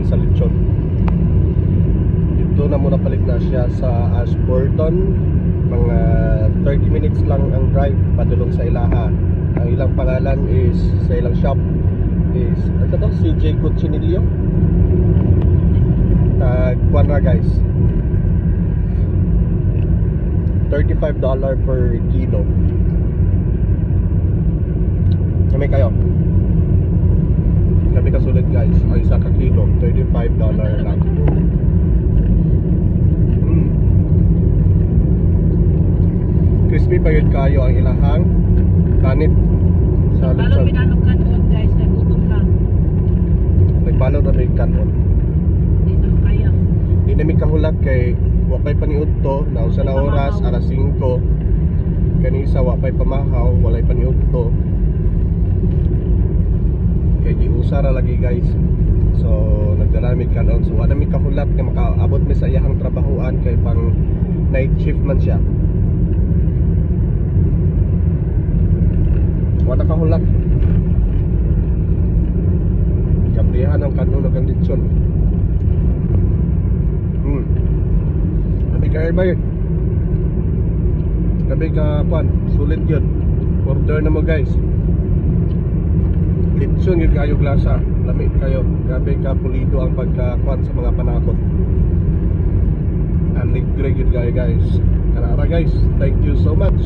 galing sa lechon. Dito na muna palik na siya sa Ashburton. Mga uh, 30 minutes lang ang drive padulong sa Ilaha. Ang ilang pangalan is sa ilang shop is ano to? CJ Cucinilio tag uh, na guys. $35 per kilo. $35 lang. Mm. Crispy pa yun kayo ang ilahang kanit sa Parang lechon. pinanong ka doon guys, nagutom lang. Nagpalo na may kanon. Hindi na kaya. Di namin kahulak kay wapay paniud to, nausa na oras, alas 5. Kanisa wapay pamahaw, walay paniud to. Kay di usa ra lagi guys. So mi kanon. So wala mi kahulak nga makaabot mi sa iyahang trabahoan kay pang night shift man siya. Wala kahulak. Gabrihan ang kanon ng lechon. Hmm. Gabi ka ba yun? Gabi ka pan, sulit yun. Order na mo guys. Litson yun kayo glasa. Lamig kayo. Grabe ka pulido ang pagkakuan sa mga panakot. Aligre yun kayo guys. Kanara guys, thank you so much.